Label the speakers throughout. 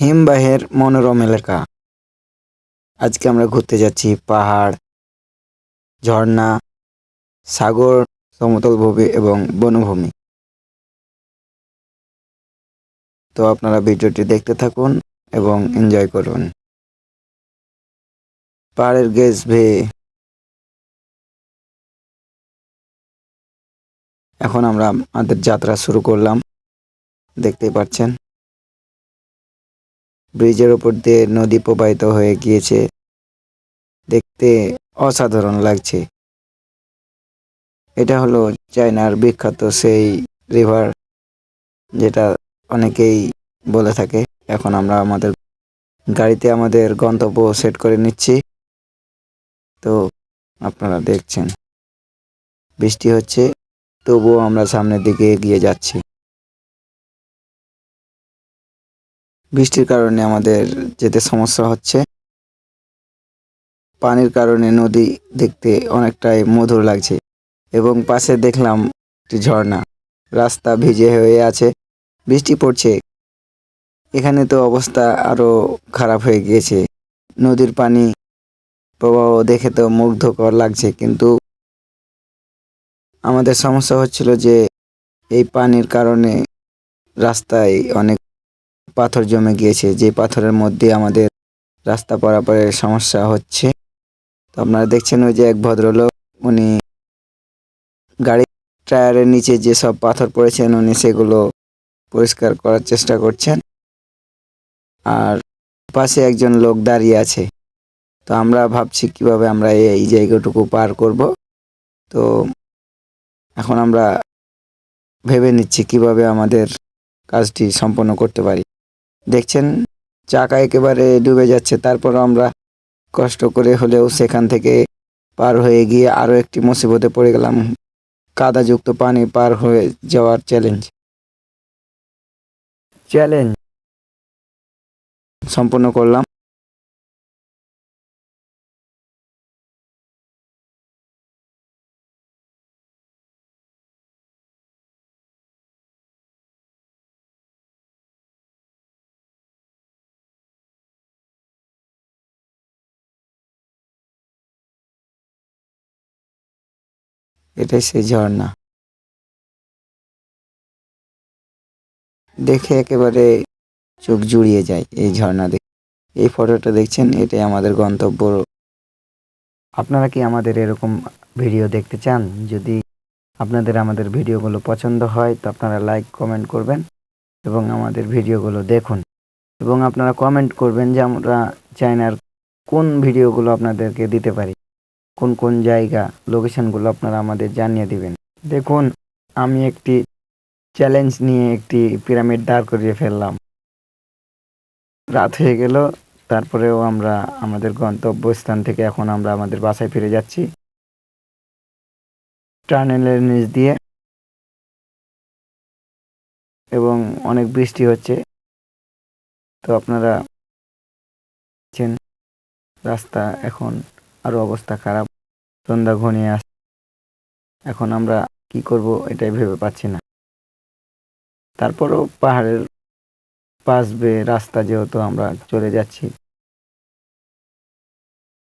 Speaker 1: হিমবাহের মনোরম এলাকা। আজকে আমরা ঘুরতে যাচ্ছি পাহাড়, ঝর্ণা, সাগর, সমতল ভূমি এবং বনভূমি। তো আপনারা ভিডিওটি দেখতে থাকুন এবং এনজয় করুন। পাহাড়ের গেজ ভেয়ে এখন আমরা আমাদের যাত্রা শুরু করলাম। দেখতেই পাচ্ছেন। ব্রিজের ওপর দিয়ে নদী প্রবাহিত হয়ে গিয়েছে। দেখতে অসাধারণ লাগছে। এটা হলো চায়নার বিখ্যাত সেই রিভার যেটা অনেকেই বলে থাকে। এখন আমরা আমাদের গাড়িতে আমাদের গন্তব্য সেট করে নিচ্ছি। তো আপনারা দেখছেন, বৃষ্টি হচ্ছে, তবুও আমরা সামনের দিকে এগিয়ে যাচ্ছি। বৃষ্টির কারণে আমাদের যেতে সমস্যা হচ্ছে। পানির কারণে নদী দেখতে অনেকটাই মধুর লাগছে এবং পাশে দেখলাম একটি ঝর্ণা। রাস্তা ভিজে হয়ে আছে, বৃষ্টি পড়ছে। এখানে তো অবস্থা আরও খারাপ হয়ে গিয়েছে। নদীর পানি প্রবাহ দেখে তো মুগ্ধকর লাগছে, কিন্তু আমাদের সমস্যা হচ্ছিল যে এই পানির কারণে রাস্তায় অনেক পাথর জমে গিয়েছে, যে পাথরের মধ্যে আমাদের রাস্তা পারাপারের সমস্যা হচ্ছে। তো আপনারা দেখছেন ওই যে এক ভদ্রলোক, উনি গাড়ি টায়ারের নিচে যে সব পাথর পড়েছেন, উনি সেগুলো পরিষ্কার করার চেষ্টা করছেন। আর পাশে একজন লোক দাঁড়িয়ে আছে। তো আমরা ভাবছি কীভাবে আমরা এই জায়গাটুকু পার করব। তো এখন আমরা ভেবে নিচ্ছি কীভাবে আমাদের কাজটি সম্পন্ন করতে পারি। দেখছেন চাকা একেবারে ডুবে যাচ্ছে। তারপর আমরা কষ্ট করে হলেও সেখান থেকে পার হয়ে গিয়ে আরও একটি মুসিবতে পড়ে গেলাম। কাদাযুক্ত পানি পার হয়ে যাওয়ার চ্যালেঞ্জ চ্যালেঞ্জ সম্পন্ন করলাম। এটাই সেই ঝর্ণা। দেখে একেবারে চোখ জুড়িয়ে যায় এই ঝর্ণা দেখে। এই ফটোটা দেখছেন, এটাই আমাদের গন্তব্য। আপনারা কি আমাদের এরকম ভিডিও দেখতে চান? যদি আপনাদের আমাদের ভিডিওগুলো পছন্দ হয়, তো আপনারা লাইক, কমেন্ট করবেন এবং আমাদের ভিডিওগুলো দেখুন। এবং আপনারা কমেন্ট করবেন যে আমরা চায়নার কোন ভিডিওগুলো আপনাদেরকে দিতে পারি। কোন কোন জায়গা লোকেশনগুলো আপনারা আমাদের জানিয়ে দিবেন। দেখুন, আমি একটি চ্যালেঞ্জ নিয়ে একটি পিরামিড দাঁড় করিয়ে ফেললাম। রাত হয়ে গেল, তারপরেও আমরা আমাদের গন্তব্যস্থান থেকে এখন আমরা আমাদের বাসায় ফিরে যাচ্ছি। টানেলের নিচ দিয়ে এবং অনেক বৃষ্টি হচ্ছে। তো আপনারা রাস্তা এখন আরও অবস্থা খারাপ। সন্ধ্যা ঘনিয়ে আস, এখন আমরা কি করব এটাই ভেবে পাচ্ছি না। তারপরও পাহাড়ের পাশ বেয়ে রাস্তা যেহেতু আমরা চলে যাচ্ছি।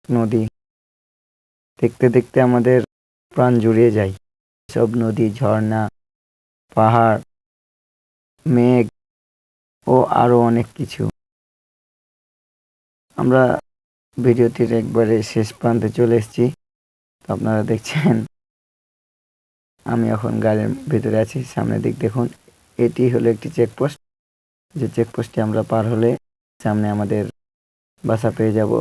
Speaker 1: নদী দেখতে দেখতে আমাদের প্রাণ জুড়িয়ে যায়। সব নদী, ঝর্ণা, পাহাড়, মেঘ ও আরও অনেক কিছু। আমরা ভিডিওটির একবারে শেষ প্রান্তে চলে এসেছি। তো আপনারা দেখছেন, আমি এখন গাড়ির ভিতরে আছি, সামনের দিক দেখুন। এটি হলো একটি চেকপোস্ট যে চেকপোস্টটি আমরা পার হলে সামনে আমাদের বাসা পেয়ে যাব।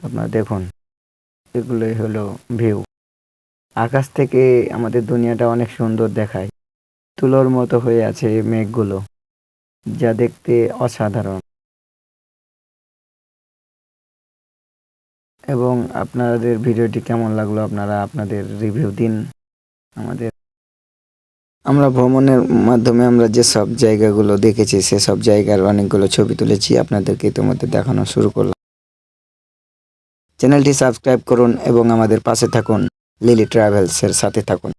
Speaker 1: আপনারা দেখুন, এগুলোই হলো ভিউ আকাশ থেকে আমাদের দুনিয়াটা অনেক সুন্দর দেখায়। তুলোর মতো হয়ে আছে মেঘগুলো, যা দেখতে অসাধারণ। এবং আপনাদের ভিডিওটি কেমন লাগল আপনারা আপনাদের রিভিউ দিন আমাদের। আমরা ভ্রমণের মাধ্যমে আমরা যে সব জায়গাগুলো দেখেছি, সেসব জায়গার অনেকগুলো ছবি তুলেছি, আপনাদেরকে ইতিমধ্যে দেখানো শুরু করলাম। চ্যানেলটি সাবস্ক্রাইব করুন এবং আমাদের পাশে থাকুন, লিলি ট্রাভেলসের সাথে থাকুন।